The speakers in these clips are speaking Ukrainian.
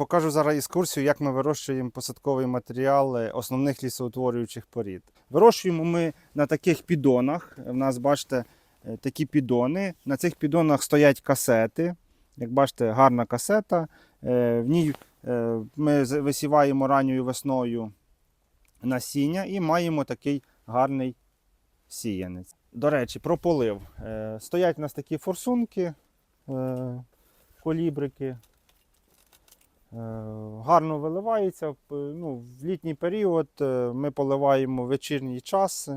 Покажу зараз екскурсію, як ми вирощуємо посадковий матеріал основних лісоутворюючих порід. Вирощуємо ми на таких піддонах. У нас, бачите, е, такі піддони. На цих піддонах стоять касети. Як бачите, гарна касета. Е, В ній е, ми висіваємо ранньою весною насіння і маємо такий гарний сіянець. До речі, про полив. Стоять у нас такі форсунки, колібрики. Е, Гарно виливається. Ну, в літній період е, ми поливаємо в вечірній час.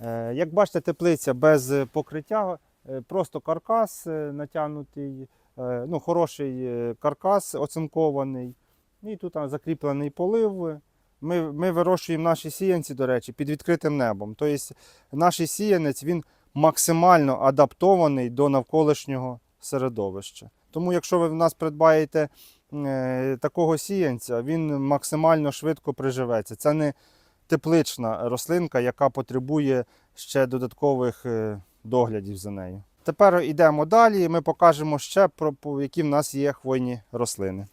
Е, Як бачите, теплиця без покриття, е, просто каркас е, натягнутий, е, ну, хороший е, каркас оцинкований. І тут закріплений полив. Ми, ми вирощуємо наші сіянці, до речі, під відкритим небом. Тобто наш сіянець він максимально адаптований до навколишнього середовища. Тому, якщо ви в нас придбаєте е, такого сіянця, він максимально швидко приживеться. Це не теплична рослинка, яка потребує ще додаткових е, доглядів за нею. Тепер йдемо далі, і ми покажемо ще про які в нас є хвойні рослини.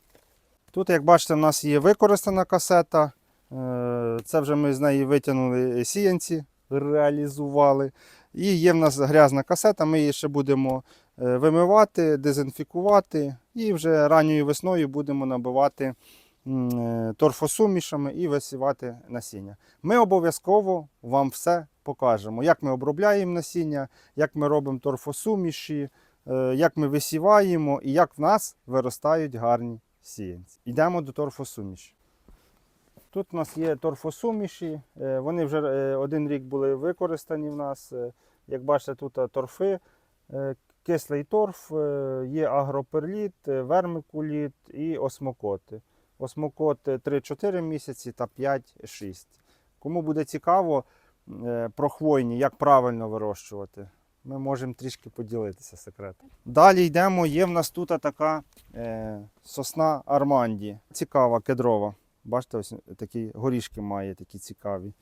Тут, як бачите, в нас є використана касета. Е, Це вже ми з неї витягнули сіянці, реалізували. І є в нас грязна касета, ми її ще будемо вимивати, дезінфікувати. І вже ранньою весною будемо набивати е, торфосумішами і висівати насіння. Ми обов'язково вам все покажемо, як ми обробляємо насіння, як ми робимо торфосуміші, е, як ми висіваємо і як в нас виростають гарні сіянці. Йдемо до торфосуміші. Тут у нас є торфосуміші, е, вони вже е, один рік були використані в нас. Е, Як бачите, тут е, торфи, е, кислий торф, е, є агроперліт, е, вермикуліт і осмокоти. Осмокот е, 3-4 місяці та 5-6. Кому буде цікаво е, про хвойні, як правильно вирощувати, ми можемо трішки поділитися секретом. Далі йдемо. Є в нас тут така сосна Арманді. Цікава, кедрова. Бачите, ось такі горішки має, такі цікаві.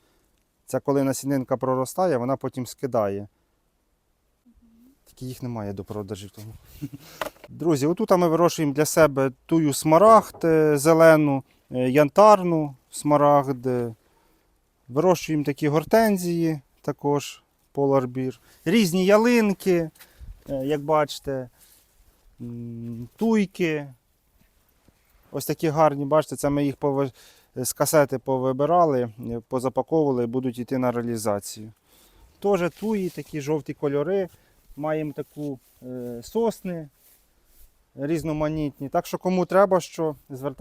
Це коли насінинка проростає, вона потім скидає. Тільки їх немає до продажі. Тому. Друзі, отут ми вирощуємо для себе тую смарагд е, зелену, е, янтарну смарагд. Вирощуємо такі гортензії також, поларбір. Різні ялинки, е, як бачите, туйки. Ось такі гарні, бачите, це ми їх з касети повибирали, позапаковували і будуть йти на реалізацію. Теж туї, такі жовті кольори. Маємо таку е, сосни різноманітні. Так що кому треба, що звертайтеся.